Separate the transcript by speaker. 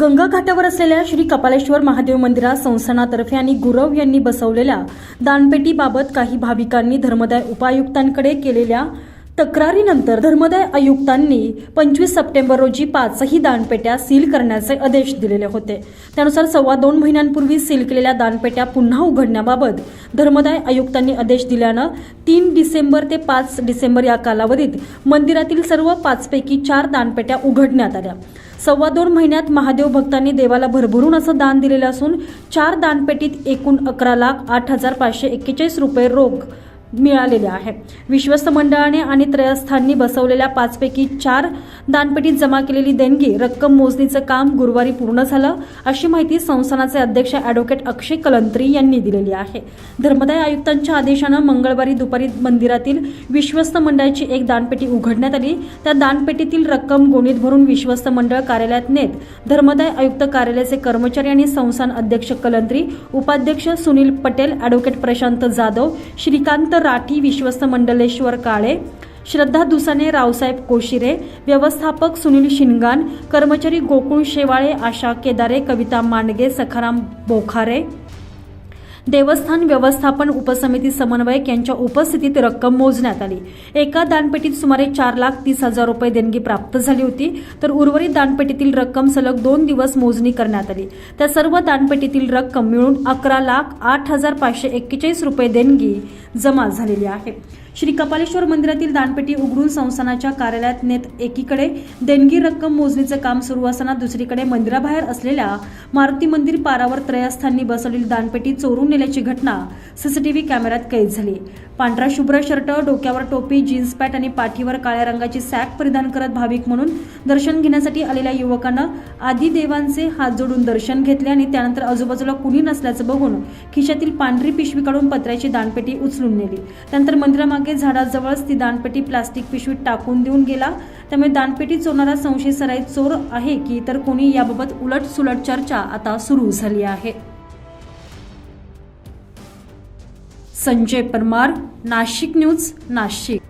Speaker 1: गंगा घाटावर असलेल्या श्री कपालेश्वर महादेव मंदिरात संस्थानातर्फे आणि गुरव यांनी बसवलेल्या दानपेटीबाबत काही भाविकांनी धर्मदाय उपायुक्तांकडे केलेल्या तक्रारीनंतर धर्मदाय आयुक्तांनी पंचवीस सप्टेंबर रोजी पाचही दानपेट्या सील करण्याचे आदेश दिलेले होते. त्यानुसार सव्वा दोन महिन्यांपूर्वी सील केलेल्या दानपेट्या पुन्हा उघडण्याबाबत धर्मदाय आयुक्तांनी आदेश दिल्यानं तीन डिसेंबर ते पाच डिसेंबर या कालावधीत मंदिरातील सर्व पाचपैकी चार दानपेट्या उघडण्यात आल्या. सव्वा दोन महिन्यात महादेव भक्तांनी देवाला भरभरून असं दान दिलेलं असून चार दानपेटीत एकूण अकरा लाख आठ हजार पाचशे एक्केचाळीस रुपये रोख मिळालेले आहे. विश्वस्त मंडळाने आणि त्रयस्थांनी बसवलेल्या पाचपैकी चार दानपेटीत जमा केलेली देणगी रक्कम मोजणीचं काम गुरुवारी पूर्ण झालं अशी माहिती संस्थानाचे अध्यक्ष अॅडव्होकेट अक्षय कलंत्री यांनी दिलेली आहे. धर्मदाय आयुक्तांच्या आदेशानं मंगळवारी दुपारी मंदिरातील विश्वस्त मंडळाची एक दानपेटी उघडण्यात आली. त्या दानपेटीतील रक्कम गोणीत भरून विश्वस्त मंडळ कार्यालयात नेत धर्मदाय आयुक्त कार्यालयाचे कर्मचारी आणि संस्थान अध्यक्ष कलंत्री उपाध्यक्ष सुनील पटेल अॅडव्होकेट प्रशांत जाधव श्रीकांत राठी विश्वस्त मंडलेश्वर काळे श्रद्धा दुसाने रावसाहेब कोशिरे व्यवस्थापक सुनील शिनगान कर्मचारी गोकुळ शेवाळे आशा केदारे कविता मांडगे सखाराम बोखारे देवस्थान व्यवस्थापन उपसमिती समन्वयक यांच्या उपस्थितीत रक्कम मोजण्यात आली. एका दानपेटीत सुमारे चार लाख तीस हजार रुपये देणगी प्राप्त झाली होती तर उर्वरित दानपेटीतील रक्कम सलग दोन दिवस मोजणी करण्यात आली. त्या सर्व दानपेटीतील रक्कम मिळून अकरा लाख आठ हजार पाचशे एक्केचाळीस रुपये देणगी जमा झालेली आहे. श्री कपालेश्वर मंदिरातील दानपेटी उघडून संस्थानाच्या कार्यालयात नेत एकीकडे देणगी रक्कम मोजणीचं काम सुरू असताना दुसरीकडे मंदिराबाहेर असलेल्या मारुती मंदिर पारावर त्रयस्थांनी बसवलेली दानपेटी चोरून नेल्याची घटना सीसीटीव्ही कॅमेऱ्यात कैद झाली. पांढरा शुभ्र शर्ट डोक्यावर टोपी जीन्स पॅन्ट आणि पाठीवर काळ्या रंगाची सॅक परिधान करत भाविक म्हणून दर्शन घेण्यासाठी आलेल्या युवकानं आधी देवांचे हात जोडून दर्शन घेतले आणि त्यानंतर आजूबाजूला कुणी नसल्याचं बघून खिशातील पांढरी पिशवी काढून पत्र्याची दानपेटी उचलून नेली. त्यानंतर मंदिरामागे झाडाजवळच ती दानपेटी प्लास्टिक पिशवीत टाकून देऊन गेला. त्यामुळे दानपेटी चोरणारा संशय सराई चोर आहे की तर कोणी याबाबत उलट सुलट चर्चा आता सुरू झाली आहे. संजय परमार नाशिक न्यूज नाशिक.